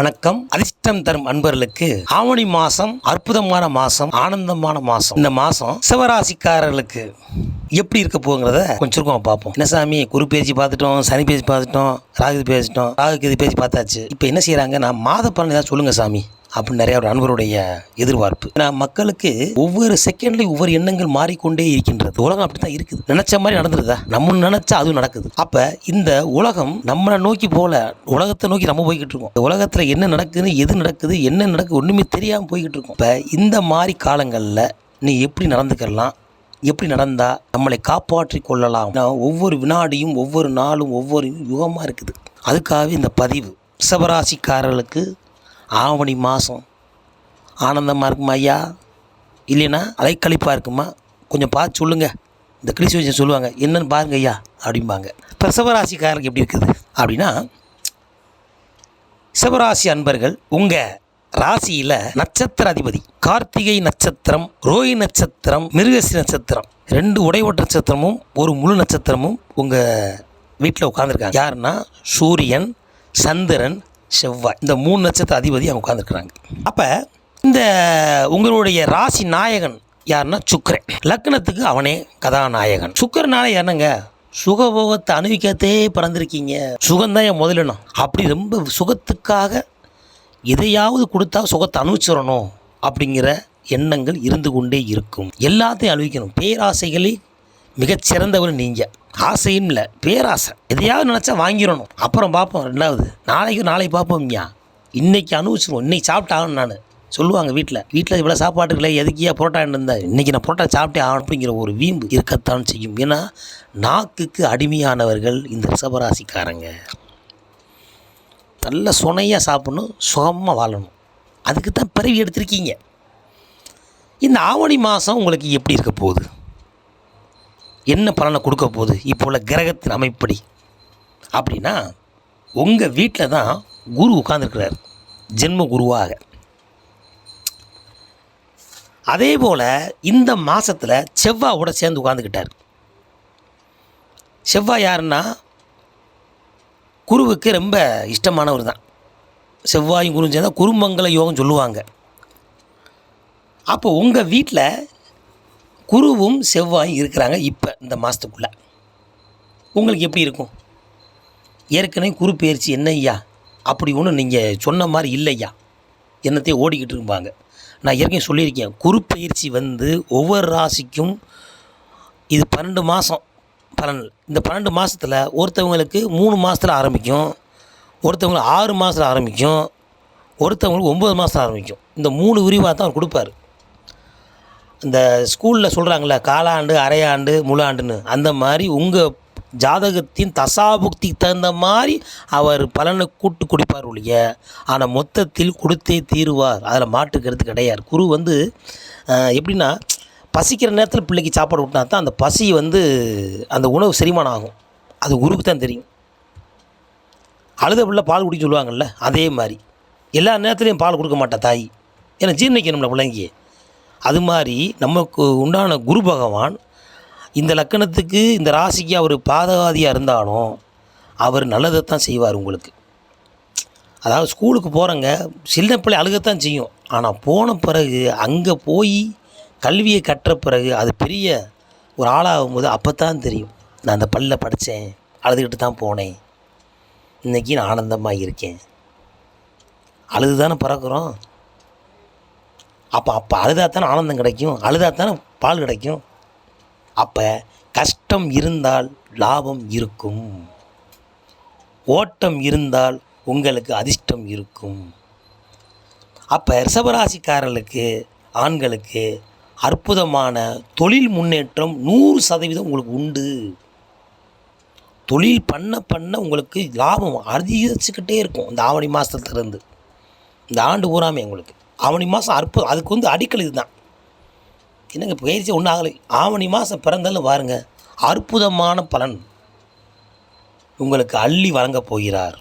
வணக்கம். அதிர்ஷ்டம் தரும் அன்பர்களுக்கு ஆவணி மாசம் அற்புதமான மாசம் ஆனந்தமான மாசம். இந்த மாசம் சிவராசிக்காரர்களுக்கு எப்படி இருக்க போகுங்கிறத கொஞ்சம் சுருக்கமா பார்ப்போம். என்ன சாமி குரு பேச்சு பார்த்துட்டோம் சனி பேச்சு பார்த்துட்டோம் ராகு பேசிட்டோம் ராகு இது பேச்சு பார்த்தாச்சு. இப்போ என்ன செய்யறாங்க நான் மாத பலன் ஏதாவது சொல்லுங்க சாமி. அப்படின்னு நிறைய ஒரு அன்பருடைய எதிர்பார்ப்பு. நான் மக்களுக்கு ஒவ்வொரு செகண்ட்லையும் ஒவ்வொரு எண்ணங்கள் மாறிக்கொண்டே இருக்கின்றது. உலகம் அப்படி தான் இருக்குது. நினைச்ச மாதிரி நடந்துருதா? நம்ம நினைச்சா அதுவும் நடக்குது. அப்ப இந்த உலகம் நம்மளை நோக்கி போல உலகத்தை நோக்கி நம்ம போய்கிட்டு இருக்கோம். உலகத்தில் உலகத்துல என்ன நடக்குதுன்னு எது நடக்குது என்ன நடக்குது ஒண்ணுமே தெரியாம போய்கிட்டு இருக்கோம். இப்ப இந்த மாதிரி காலங்கள்ல நீ எப்படி நடந்துக்கலாம்? எப்படி நடந்தா நம்மளை காப்பாற்றி கொள்ளலாம்? ஒவ்வொரு வினாடியும் ஒவ்வொரு நாளும் ஒவ்வொரு யுகமாக இருக்குது. அதுக்காகவே இந்த பதிவு. ரிஷபராசிக்காரர்களுக்கு ஆவணி மாதம் ஆனந்தமாக இருக்குமா ஐயா? இல்லைன்னா அலைக்கழிப்பாக இருக்குமா? கொஞ்சம் பார்த்து சொல்லுங்கள் இந்த கிளிசி வச்சு சொல்லுவாங்க என்னன்னு பாருங்க ஐயா அப்படிம்பாங்க. இப்போ சிவராசிக்காரருக்கு எப்படி இருக்குது? அப்படின்னா சிவராசி அன்பர்கள் உங்கள் ராசியில் நட்சத்திர அதிபதி கார்த்திகை நட்சத்திரம் ரோஹி நட்சத்திரம் மிருகசி நட்சத்திரம் ரெண்டு உடைவட்ட நட்சத்திரமும் ஒரு முழு நட்சத்திரமும் உங்கள் வீட்டில் உட்காந்துருக்காங்க யாருன்னா சூரியன் சந்திரன் செவ்வாய். இந்த மூணு நட்சத்திர அதிபதி அவங்க உட்காந்துருக்குறாங்க அப்போ இந்த உங்களுடைய ராசி நாயகன் யாருன்னா சுக்கரன். லக்னத்துக்கு அவனே கதாநாயகன். சுக்கரனால என்னங்க? சுகபோகத்தை அனுபவிக்கத்தே பிறந்திருக்கீங்க. சுகந்தான் என் முதலிடம் அப்படி ரொம்ப சுகத்துக்காக எதையாவது கொடுத்தா சுகத்தை அனுபவிச்சிடணும் அப்படிங்கிற எண்ணங்கள் இருந்து கொண்டே இருக்கும். எல்லாத்தையும் அனுபவிக்கணும். பேராசைகளே மிகச்சிறந்தவர் நீங்கள் ஆசையும் இல்லை பேராசை. எதையாவது நினச்சா வாங்கிடணும். அப்புறம் பார்ப்போம் ரெண்டாவது. நாளைக்கு நாளைக்கு பார்ப்போம்யா இன்றைக்கி அனுபவிச்சிருவோம் இன்னைக்கு சாப்பிட்டாகணும் நான். சொல்லுவாங்க வீட்டில் வீட்டில் இவ்வளோ சாப்பாடு இல்லை எதுக்கியா புரோட்டா இருந்தேன் இன்றைக்கி நான் புரோட்டா சாப்பிட்டே ஆகணும் அப்படிங்கிற ஒரு வீம்பு இருக்கத்தான் செய்யும். ஏன்னா நாக்குக்கு அடிமையானவர்கள் இந்த ரிஷபராசிக்காரங்க. நல்ல சுனையாக சாப்பிடணும் சுகமாக வாழணும். அதுக்கு தான் பிறவி எடுத்திருக்கீங்க. இந்த ஆவணி மாதம் உங்களுக்கு எப்படி இருக்க போகுது? என்ன பலனை கொடுக்க போகுது? இப்போ உள்ள கிரகத்தின் அமைப்படி. அப்படின்னா உங்கள் வீட்டில் தான் குரு உட்கார்ந்திருக்கிறார். ஜென்ம குருவாக. அதே போல் இந்த மாதத்தில் செவ்வாவோட சேர்ந்து உட்காந்துக்கிட்டார் செவ்வாய் யாருன்னா குருவுக்கு ரொம்ப இஷ்டமானவர் தான். செவ்வாயும் குருவும் சேர்ந்தால் குருமங்கல யோகம் சொல்லுவாங்க. அப்போ உங்கள் வீட்டில் குருவும் செவ்வாயும் இருக்கிறாங்க இப்போ இந்த மாதத்துக்குள்ளே உங்களுக்கு எப்படி இருக்கும்? ஏற்கனவே குரு பயிற்சி என்ன ஐயா? அப்படி ஒன்றும் நீங்கள் சொன்ன மாதிரி இல்லையா என்னத்தையும் ஓடிக்கிட்டு இருப்பாங்க. நான் ஏற்கனவே சொல்லியிருக்கேன். குரு பயிற்சி வந்து ஒவ்வொரு ராசிக்கும் இது பன்னெண்டு மாதம் பலன். இந்த பன்னெண்டு மாதத்தில் ஒருத்தவங்களுக்கு மூணு மாதத்தில் ஆரம்பிக்கும். ஒருத்தவங்களுக்கு ஆறு மாதத்தில் ஆரம்பிக்கும். ஒருத்தவங்களுக்கு ஒம்பது மாதத்தில் ஆரம்பிக்கும். இந்த மூணு விரிவாக தான் அவர் கொடுப்பாரு. இந்த ஸ்கூலில் சொல்கிறாங்களே காலாண்டு அரையாண்டு முழாண்டுன்னு. அந்த மாதிரி உங்கள் ஜாதகத்தின் தசாபுக்திக்கு தகுந்த மாதிரி அவர் பலனை கூட்டு குடிப்பார் ஒழிய ஆனால் மொத்தத்தில் கொடுத்தே தீருவார். அதில் மாட்டுக்கிறது கிடையாது. குரு வந்து எப்படின்னா பசிக்கிற நேரத்தில் பிள்ளைக்கு சாப்பாடு விட்டினா தான் அந்த பசி வந்து அந்த உணவு செரிமானம் ஆகும். அது குருக்கு தான் தெரியும். அழுத பிள்ளை பால் குடிக்க சொல்லுவாங்கல்ல அதே மாதிரி. எல்லா நேரத்துலையும் பால் கொடுக்க மாட்டா தாய். ஏன்னா ஜீர்ணிக்கணும்ல பிள்ளைங்க. அது மாதிரி நமக்கு உண்டான குரு பகவான் இந்த லக்கணத்துக்கு இந்த ராசிக்கு அவர் பாதகாதியாக இருந்தாலும் அவர் நல்லதை தான் செய்வார் உங்களுக்கு. அதாவது ஸ்கூலுக்கு போகிறங்க சின்ன பிள்ளை அழுகத்தான் செய்யும். ஆனால் போன பிறகு அங்கே போய் கல்வியை கற்ற பிறகு அது பெரிய ஒரு ஆளாகும் போது அப்போ தான் தெரியும். நான் அந்த பல்லில் படித்தேன் அழுதுகிட்டு தான் போனேன். இன்றைக்கி நான் ஆனந்தமாக இருக்கேன். அழுது தானே பிறக்கிறோம்? அப்போ அப்போ அழுதா தானே ஆனந்தம் கிடைக்கும்? அழுதா தானே பால் கிடைக்கும்? அப்போ கஷ்டம் இருந்தால் லாபம் இருக்கும். ஓட்டம் இருந்தால் உங்களுக்கு அதிர்ஷ்டம் இருக்கும். அப்போ ரிஷபராசிக்காரர்களுக்கு ஆண்களுக்கு அற்புதமான தொழில் முன்னேற்றம் நூறு சதவீதம் உங்களுக்கு உண்டு. தொழில் பண்ண பண்ண உங்களுக்கு லாபம் அதிகரிச்சுக்கிட்டே இருக்கும். இந்த ஆவணி மாதத்துலேருந்து இந்த ஆண்டு பூராமே உங்களுக்கு. ஆவணி மாதம் அற்புதம் அதுக்கு வந்து அடிக்கல் இதுதான். என்னங்க பயிற்சி ஒன்றும் ஆகலை. ஆவணி மாதம் பிறந்தாலும் பாருங்க அற்புதமான பலன். உங்களுக்கு அள்ளி வழங்கப் போகிறார்.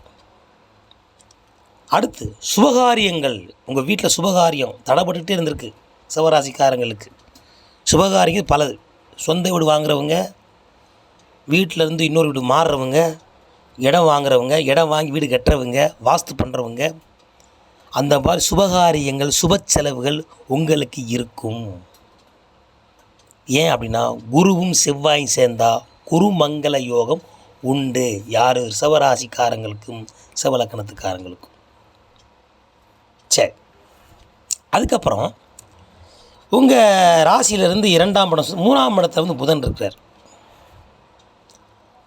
அடுத்து சுபகாரியங்கள். உங்கள் வீட்டில் சுபகாரியம் தடைப்பட்டுக்கிட்டே இருந்திருக்கு சிவராசிக்காரங்களுக்கு. சுபகாரியங்கள் பலது. சொந்த வீடு வாங்குறவங்க வீட்டில் இருந்து இன்னொரு வீடு மாறுறவங்க இடம் வாங்குறவங்க இடம் வாங்கி வீடு கட்டுறவங்க வாஸ்து பண்ணுறவங்க அந்த மாதிரி சுபகாரியங்கள் சுப செலவுகள் உங்களுக்கு இருக்கும். ஏன் அப்படின்னா குருவும் செவ்வாயும் சேர்ந்தால் குருமங்கள யோகம் உண்டு. யார்? சிவராசிக்காரங்களுக்கும் சிவலக்கணத்துக்காரங்களுக்கும். சரி. அதுக்கப்புறம் உங்கள் ராசியிலிருந்து இரண்டாம் படம் மூணாம் இடத்துல வந்து புதன் இருக்கிறார்.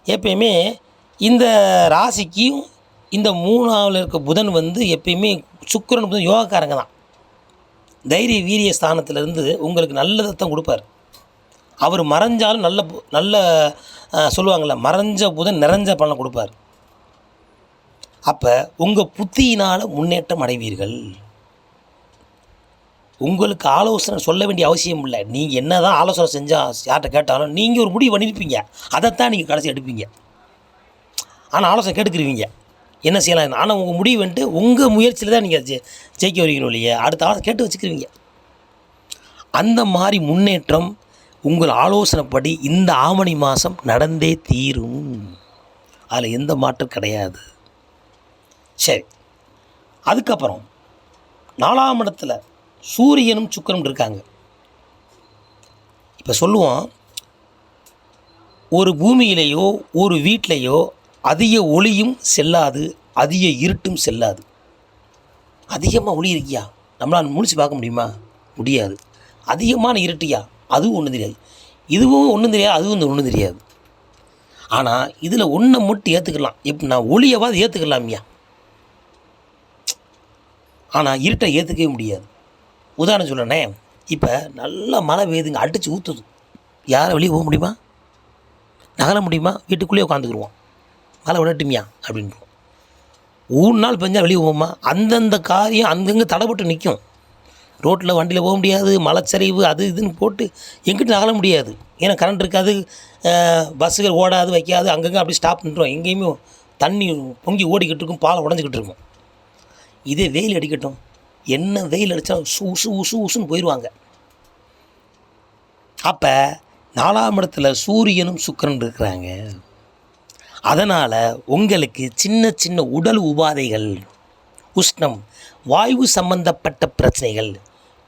எப்பயுமே இந்த ராசிக்கும் இந்த மூணாவில் இருக்க புதன் வந்து எப்பயுமே சுக்கரன் புதன் யோகக்காரங்க தான். தைரிய வீரிய ஸ்தானத்திலிருந்து உங்களுக்கு நல்லதை தான் கொடுப்பார். அவர் மறைஞ்சாலும் நல்ல பு- நல்ல சொல்லுவாங்கள்ல மறைஞ்ச புதன் நிறைஞ்ச பலன் கொடுப்பார். அப்போ உங்கள் புத்தியினால் முன்னேற்றம் அடைவீர்கள். உங்களுக்கு ஆலோசனை சொல்ல வேண்டிய அவசியம் இல்லை. நீங்கள் என்ன தான் ஆலோசனை செஞ்சால் யார்கிட்ட கேட்டாலும் நீங்கள் ஒரு முடிவு பண்ணியிருப்பீங்க அதைத்தான் நீங்கள் கடைசி எடுப்பீங்க. ஆனால் ஆலோசனை கேட்டுக்கிருவீங்க. என்ன செய்யலாம்? ஆனால் உங்கள் முடிவு வந்துட்டு உங்கள் முயற்சியில் தான் நீங்கள் ஜெ ஜெயிக்க வருகிறோம் இல்லையா? அடுத்த ஆலோசனை கேட்டு வச்சுக்கிறீங்க அந்த மாதிரி முன்னேற்றம் உங்கள் ஆலோசனைப்படி இந்த ஆவணி மாதம் நடந்தே தீரும். அதில் எந்த மாற்றம் கிடையாது. சரி. அதுக்கப்புறம் நாலாம் இடத்துல சூரியனும் சுக்கிரனும் இருக்காங்க. இப்போ சொல்லுவோம் ஒரு பூமியிலேயோ ஒரு வீட்டிலையோ அதிக ஒளியும் செல்லாது அதிக இருட்டும் செல்லாது. அதிகமாக ஒளி இருக்கியா? நம்மளால் முழிச்சு பார்க்க முடியுமா? முடியாது. அதிகமான இருட்டியா? அதுவும் ஒன்றும் தெரியாது. இதுவும் ஒன்றும் தெரியாது அதுவும் ஒன்றும் தெரியாது. ஆனால் இதில் ஒன்றை மட்டும் ஏற்றுக்கலாம் எப்படின்னா ஒளியவாது ஏற்றுக்கலாமியா ஆனால் இருட்டை ஏற்றுக்கவே முடியாது. உதாரணம் சொல்லணே இப்போ நல்லா மழை பெய்யுதுங்க அடித்து ஊற்றுது யாரை வெளியே போக முடியுமா? நகர முடியுமா? வீட்டுக்குள்ளேயே உட்காந்துக்குருவோம் மழை விடட்டுமியா? அப்படின்போம் ஊர் நாள் பெஞ்சால் வெளியே போகுமா அந்தந்த காரியம் அங்கங்கே தடைப்பட்டு நிற்கும் ரோட்டில் வண்டியில் போக முடியாது மலைச்சரிவு அது இதுன்னு போட்டு எங்கிட்ட நகர முடியாது. ஏன்னா கரண்ட் இருக்காது பஸ்ஸுகள் ஓடாது வைக்காது அங்கங்கே அப்படியே ஸ்டாப் பண்ணுறோம் எங்கேயுமே தண்ணி பொங்கி ஓடிக்கிட்டு இருக்கும் பாலை உடஞ்சிக்கிட்டு இருக்கும். இதே வெயில் அடிக்கட்டும். என்ன வெயில் அடித்தா உசு உசு உசு உசுன்னு போயிடுவாங்க அப்போ நாலாம் இடத்துல சூரியனும் சுக்கரன் இருக்கிறாங்க. அதனால் உங்களுக்கு சின்ன சின்ன உடல் உபாதைகள் உஷ்ணம் வாயு சம்பந்தப்பட்ட பிரச்சனைகள்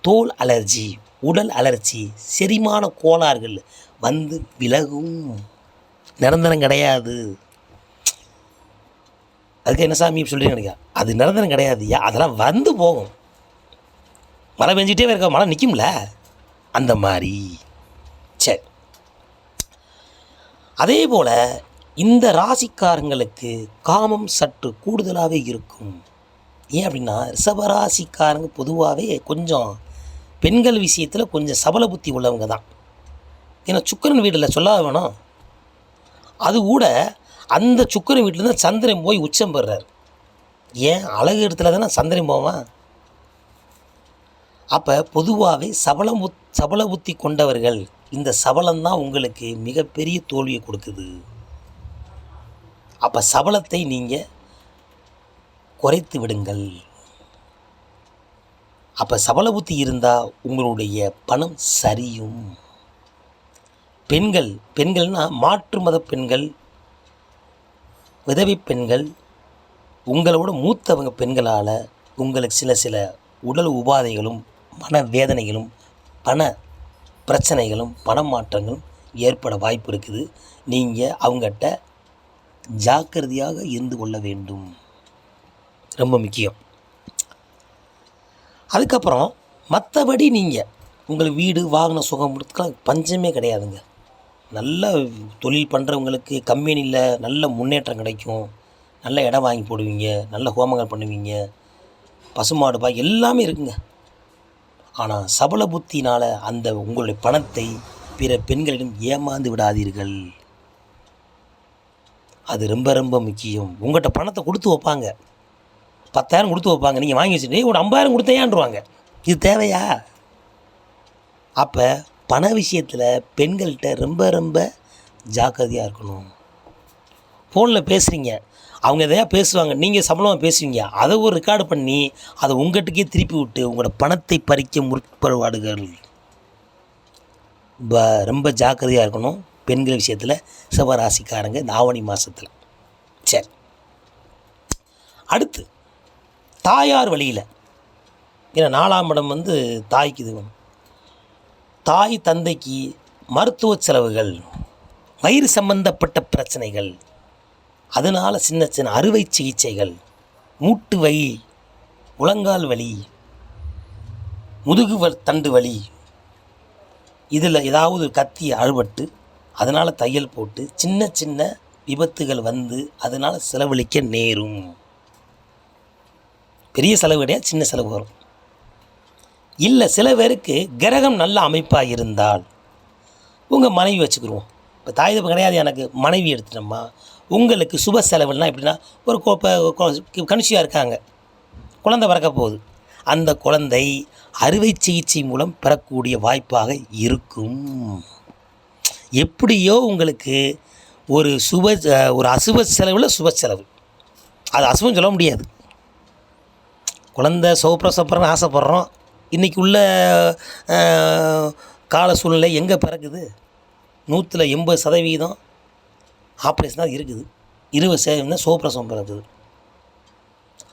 தோல் அலர்ஜி உடல் அலர்ஜி செரிமான கோளாறுகள் வந்து விலகும். நிரந்தரம் கிடையாது. அதுக்கு என்ன சாமி சொல்கிறீங்க அது நிரந்தரம் கிடையாதுயா அதெல்லாம் வந்து போகும். மழை பெஞ்சிட்டே இருக்க? மழை நிற்கும்ல அந்த மாதிரி. சரி. அதே போல் இந்த ராசிக்காரங்களுக்கு காமம் சற்று கூடுதலாகவே இருக்கும். ஏன் அப்படின்னா ரிஷபராசிக்காரங்க பொதுவாகவே கொஞ்சம் பெண்கள் விஷயத்தில் கொஞ்சம் சபல புத்தி உள்ளவங்க தான். ஏன்னா சுக்கரன் வீட்டில் சொல்ல வேணும். அது கூட அந்த சுக்கரன் வீட்டில் தான் சந்திரன் போய் உச்சம் பெறுறார். ஏன்? அழகு இடத்துல தானே சந்திரன் போவான். அப்போ பொதுவாகவே சபலம் புத் சபல புத்தி கொண்டவர்கள் இந்த சபலம்தான் உங்களுக்கு மிகப்பெரிய தோல்வியை கொடுக்குது. அப்போ சபலத்தை நீங்கள் குறைத்து விடுங்கள். அப்போ சபல புத்தி இருந்தால் உங்களுடைய பணம் சரியும். பெண்கள் பெண்கள்னால் மாற்று மத பெண்கள் விதவை பெண்கள் உங்களோட மூத்தவங்க பெண்களால் உங்களுக்கு சில சில உடல் உபாதைகளும் மன வேதனைகளும் பண பிரச்சனைகளும் பணமாற்றங்களும் ஏற்பட வாய்ப்பு இருக்குது. நீங்கள் அவங்ககிட்ட ஜாக்கிரதையாக இருந்து கொள்ள வேண்டும். ரொம்ப முக்கியம். அதுக்கப்புறம் மற்றபடி நீங்கள் உங்கள் வீடு வாகன சுகம் இதுக்கெல்லாம் பஞ்சமே கிடையாதுங்க. நல்ல தொழில் பண்ணுறவங்களுக்கு கம்பெனியில் நல்ல முன்னேற்றம் கிடைக்கும். நல்ல இடம் வாங்கி போடுவீங்க நல்ல ஹோமங்கள் பண்ணுவீங்க பசுமாடு பாய் எல்லாமே இருக்குங்க. ஆனால் சபல புத்தினால் அந்த உங்களுடைய பணத்தை பிற பெண்களிடம் ஏமாந்து விடாதீர்கள். அது ரொம்ப ரொம்ப முக்கியம். உங்கள்கிட்ட பணத்தை கொடுத்து வைப்பாங்க. பத்தாயிரம் கொடுத்து வைப்பாங்க. நீங்கள் வாங்கி வச்சுட்டு ஒரு ஐம்பதாயிரம் கொடுத்தையான்ருவாங்க இது தேவையா? அப்போ பண விஷயத்தில் பெண்கள்கிட்ட ரொம்ப ரொம்ப ஜாக்கிரதையாக இருக்கணும். ஃபோனில் பேசுகிறீங்க அவங்க எதையா பேசுவாங்க? நீங்கள் சம்பளமாக பேசுவீங்க. அதை ஒரு ரெக்கார்டு பண்ணி அதை உங்கள்கிட்டக்கே திருப்பி விட்டு உங்களோட பணத்தை பறிக்க முற்படுவாடுகள். ரொம்ப ஜாக்கிரதையாக இருக்கணும். பெண்கள் விஷயத்தில் சிவராசிக்காரங்க இந்த ஆவணி மாதத்தில் சரி. அடுத்து தாயார் வழியில். ஏன்னா நாலாம் இடம் வந்து தாய்க்கு இது. தாய் தந்தைக்கு மருத்துவ செலவுகள் வயிறு சம்பந்தப்பட்ட பிரச்சனைகள் அதனால் சின்ன சின்ன அறுவை சிகிச்சைகள் மூட்டு வலி முழங்கால் வலி முதுகு வ- தண்டு வலி இதில் ஏதாவது கத்தி அழுபட்டு அதனால் தையல் போட்டு சின்ன சின்ன விபத்துகள் வந்து அதனால் செலவழிக்க நேரும். பெரிய செலவு கிடையாது சின்ன செலவு வரும். இல்லை சில பேருக்கு கிரகம் நல்ல அமைப்பாக இருந்தால் உங்கள் மனைவி வச்சுக்கிருவோம். இப்போ தாய் தப்பு கிடையாது எனக்கு மனைவி எடுத்துட்டோம்மா. உங்களுக்கு சுப செலவுனா எப்படின்னா ஒரு இப்போ கணிச்சியாக இருக்காங்க. குழந்தை பிறக்க போகுது. அந்த குழந்தை அறுவை சிகிச்சை மூலம் பெறக்கூடிய வாய்ப்பாக இருக்கும். எப்படியோ உங்களுக்கு ஒரு சுப ஒரு அசுப செலவில் சுப செலவு. அது அசுபம் சொல்ல முடியாது. குழந்த சோப்பிரசப்படுறன்னு ஆசைப்பட்றோம். இன்றைக்கி உள்ள கால சூழ்நிலை எங்கே பிறக்குது? நூற்றில் எண்பது சதவீதம் ஆப்ரேஷன் தான் இருக்குது. இருபது சதவீதம் தான் சோப்ரசம் பிறக்குது.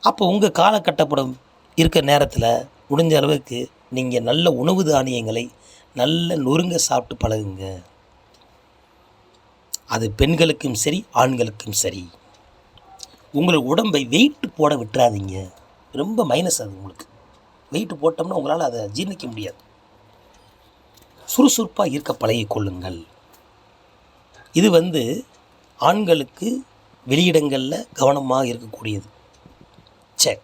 அப்போ உங்கள் காலகட்டப்படம் இருக்கிற நேரத்தில் முடிஞ்ச அளவுக்கு நீங்கள் நல்ல உணவு தானியங்களை நல்ல நொறுங்க சாப்பிட்டு பழகுங்க. அது பெண்களுக்கும் சரி ஆண்களுக்கும் சரி. உங்கள் உடம்பை வெயிட்டு போட விட்டுறாதீங்க. ரொம்ப மைனஸ் அது உங்களுக்கு. வெயிட்டு போட்டோம்னா உங்களால் அதை ஜீர்ணிக்க முடியாது. சுறுசுறுப்பாக இருக்க பழகிக்கொள்ளுங்கள் இது வந்து ஆண்களுக்கு வெளியிடங்களில் கவனமாக இருக்கக்கூடியது. சே.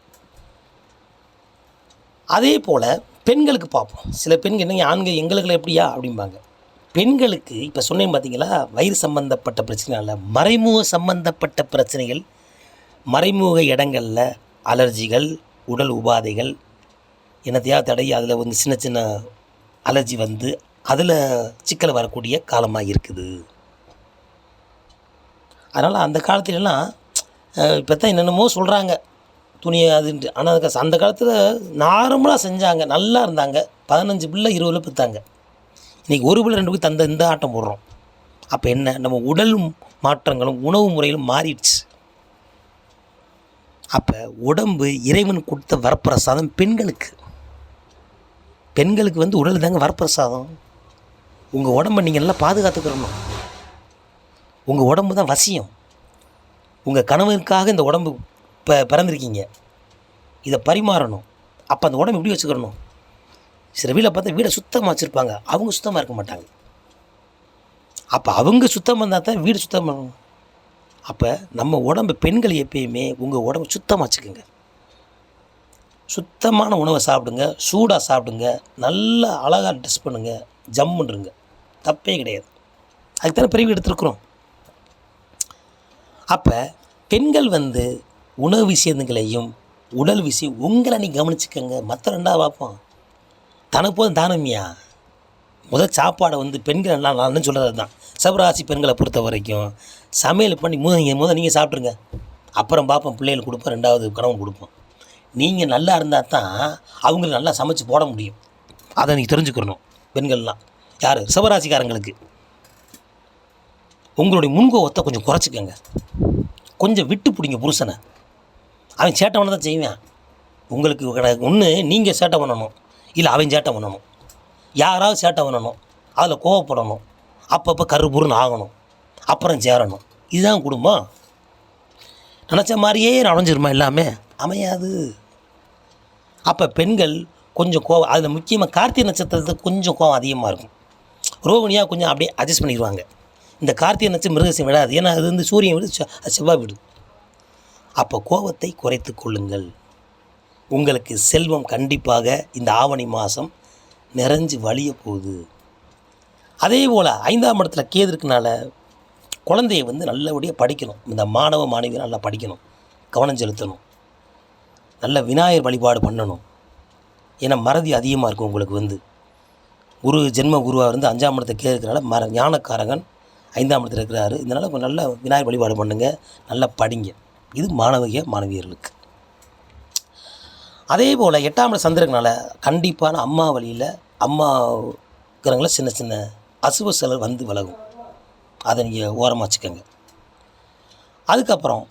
அதே போல் பெண்களுக்கு பார்ப்போம். சில பெண்கள் என்ன ஆண்கள் எங்களுக்குள்ள எப்படியா? அப்படிம்பாங்க. பெண்களுக்கு இப்போ சொன்னேன் பார்த்தீங்களா வயிறு சம்பந்தப்பட்ட பிரச்சனைனால மறைமுக சம்பந்தப்பட்ட பிரச்சனைகள் மறைமுக இடங்களில் அலர்ஜிகள் உடல் உபாதைகள் என்னத்தையா தடை அதில் வந்து சின்ன சின்ன அலர்ஜி வந்து அதில் சிக்கல் வரக்கூடிய காலமாக இருக்குது. அதனால் அந்த காலத்துலலாம் இப்போ தான் என்னென்னமோ சொல்கிறாங்க துணியை அதுன்ட்டு. ஆனால் அதுக்கு அந்த காலத்தில் நார்மலாக செஞ்சாங்க நல்லா இருந்தாங்க. பதினஞ்சு பிள்ளை இருபதுல பெற்றாங்க இன்றைக்கி ஒரு பிள்ளை ரெண்டு பேருக்கு தந்த இந்த ஆட்டம் போடுறோம். அப்போ என்ன? நம்ம உடல் மாற்றங்களும் உணவு முறையிலும் மாறிடுச்சு. அப்போ உடம்பு இறைவன் கொடுத்த வரப்பிரசாதம் பெண்களுக்கு. பெண்களுக்கு வந்து உடல் தாங்க வரப்பிரசாதம். உங்கள் உடம்பை நீங்கள் நல்லா பாதுகாத்துக்கிறணும் உங்கள் உடம்பு தான் வசியம். உங்கள் கணவனுக்காக இந்த உடம்பு இப்போ பிறந்திருக்கீங்க. இதை பரிமாறணும். அப்போ அந்த உடம்பு எப்படி வச்சுக்கிறணும் சில வீட்டில் பார்த்தா வீடை சுத்தமாக வச்சுருப்பாங்க. அவங்க சுத்தமாக இருக்க மாட்டாங்க. அப்போ அவங்க சுத்தமாக இருந்தால் தான் வீடு சுத்தம் பண்ணணும் அப்போ நம்ம உடம்பு பெண்கள் எப்பயுமே உங்கள் உடம்பு சுத்தமாக வச்சுக்கோங்க. சுத்தமான உணவை சாப்பிடுங்க சூடாக சாப்பிடுங்க நல்லா அழகாக ட்ரெஸ் பண்ணுங்கள் ஜம்முன்றுங்க தப்பே கிடையாது. அதுக்குத்தானே பிரிவு எடுத்துருக்குறோம். அப்போ பெண்கள் வந்து உணவு விஷயங்களையும் உடல் விஷயம் உங்களை நீ கவனிச்சுக்கோங்க. மற்ற ரெண்டாவது பார்ப்போம். தனக்கு போதும் தானமியா. முதல் சாப்பாடை வந்து பெண்கள் நல்லா நான் சொல்கிறது தான் சபராசி பெண்களை பொறுத்த வரைக்கும் சமையல் பண்ணி முத நீங்கள் முதல் நீங்கள் சாப்பிட்ருங்க அப்புறம் பார்ப்போம் பிள்ளைகளுக்கு கொடுப்போம் ரெண்டாவது கணவன் கொடுப்போம். நீங்கள் நல்லா இருந்தால் தான் அவங்களுக்கு நல்லா சமைச்சு போட முடியும். அதை நீங்கள் தெரிஞ்சுக்கணும் பெண்கள்லாம். யார்? சிவராசிக்காரங்களுக்கு உங்களுடைய முன்கோவத்தை கொஞ்சம் குறைச்சிக்கோங்க. கொஞ்சம் விட்டு பிடிங்க புருஷனை. அவன் சேட்டை பண்ண தான் செய்வேன். உங்களுக்கு ஒன்று நீங்கள் சேட்டை பண்ணணும். இல்லை அவன் சேட்டை பண்ணணும். யாராவது சேட்டை பண்ணணும். அதில் கோவப்படணும். அப்பப்போ கருபுருன்னு ஆகணும். அப்புறம் சேரணும். இதுதான் குடும்பம். நினச்ச மாதிரியே நடஞ்சிருமா எல்லாமே? அமையாது. அப்போ பெண்கள் கொஞ்சம் கோவம் அதில் முக்கியமாக கார்த்திகை நட்சத்திரத்துக்கு கொஞ்சம் கோவம் அதிகமாக இருக்கும். ரோகிணியாக கொஞ்சம் அப்படியே அட்ஜஸ்ட் பண்ணிடுவாங்க. இந்த கார்த்திகை நட்சத்திரம் மிருகசம் விடாது. ஏன்னா அது வந்து சூரியன் விடு செவ்வாய் விடு. அப்போ கோபத்தை குறைத்து கொள்ளுங்கள். உங்களுக்கு செல்வம் கண்டிப்பாக இந்த ஆவணி மாதம் நிறைஞ்சு வழிய போகுது. அதே போல் ஐந்தாம் இடத்துல கேது இருக்கனால குழந்தைய வந்து நல்லபடியாக படிக்கணும். இந்த மாணவ மாணவி நல்லா படிக்கணும். கவனம் செலுத்தணும். நல்ல விநாயகர் வழிபாடு பண்ணணும். ஏன்னா மறதி அதிகமாக இருக்கும் உங்களுக்கு வந்து. குரு ஜென்ம குருவாக இருந்து அஞ்சாம் இடத்தை கே இருக்கிறனால மர ஞானக்காரகன் ஐந்தாம் இடத்துல இருக்கிறாரு. இதனால் கொஞ்சம் நல்ல விநாயகர் வழிபாடு பண்ணுங்கள் நல்லா படிங்க. இது மாணவிய மாணவியர்களுக்கு. அதே போல் எட்டாம் இடம் சந்திரனால கண்டிப்பான அம்மா வழியில் அம்மா கிரகங்கள சின்ன சின்ன அசுவ செலவு வந்து விலகும். அதை நீங்கள் ஓரமாக வச்சுக்கோங்க. அதுக்கப்புறம்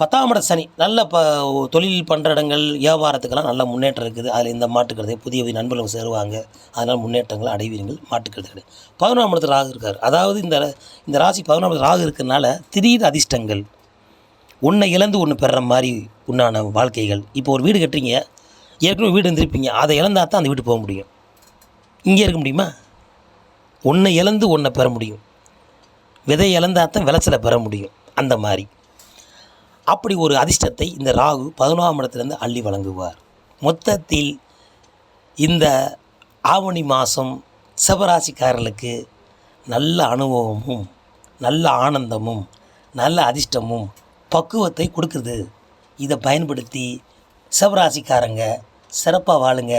பத்தாம் இடம் சனி. நல்ல ப தொழில் பண்ணுற இடங்கள் வியாபாரத்துக்கெல்லாம் நல்ல முன்னேற்றம் இருக்குது. அதில் இந்த மாட்டுக்கிறது புதிய புதிய நண்பர்கள் சேருவாங்க. அதனால் முன்னேற்றங்கள் அடைவீர்கள். மாட்டுக்கிறது கிடையாது பதினொன்றாம் இடத்துல ராகு இருக்கார். அதாவது இந்த இந்த ராசி பதினொன்றாம் ராகு இருக்கிறதுனால திடீர் அதிர்ஷ்டங்கள் ஒன்றை இழந்து ஒன்று பெற மாதிரி உண்டான வாழ்க்கைகள். இப்போ ஒரு வீடு கட்டுறீங்க. ஏற்கனவே வீடு இருந்திருப்பீங்க. அதை இழந்தா தான் அந்த வீட்டுக்கு போக முடியும். இங்கே இருக்க முடியுமா? ஒன்றை இழந்து ஒன்றை பெற முடியும். விதை இழந்தா தான் விளைச்சலை பெற முடியும். அந்த மாதிரி. அப்படி ஒரு அதிர்ஷ்டத்தை இந்த ராகு பதினோராம் இடத்துலேருந்து அள்ளி வழங்குவார். மொத்தத்தில் இந்த ஆவணி மாதம் சிவராசிக்காரர்களுக்கு நல்ல அனுபவமும் நல்ல ஆனந்தமும் நல்ல அதிர்ஷ்டமும் பக்குவத்தை கொடுக்குது இதை பயன்படுத்தி சிவராசிக்காரங்க சிறப்பாக வாழுங்க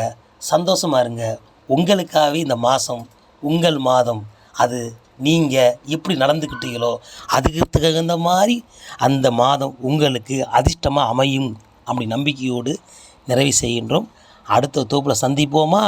சந்தோஷமாக இருங்க. உங்களுக்காகவே இந்த மாதம் உங்கள் மாதம் அது நீங்கள் எப்படி நடந்துக்கிட்டீங்களோ அதுக்கு தகுந்த மாதிரி அந்த மாதம் உங்களுக்கு அதிர்ஷ்டமாக அமையும். அப்படி நம்பிக்கையோடு நிறைவு செய்கின்றோம். அடுத்த தொகுப்பில் சந்திப்போமா?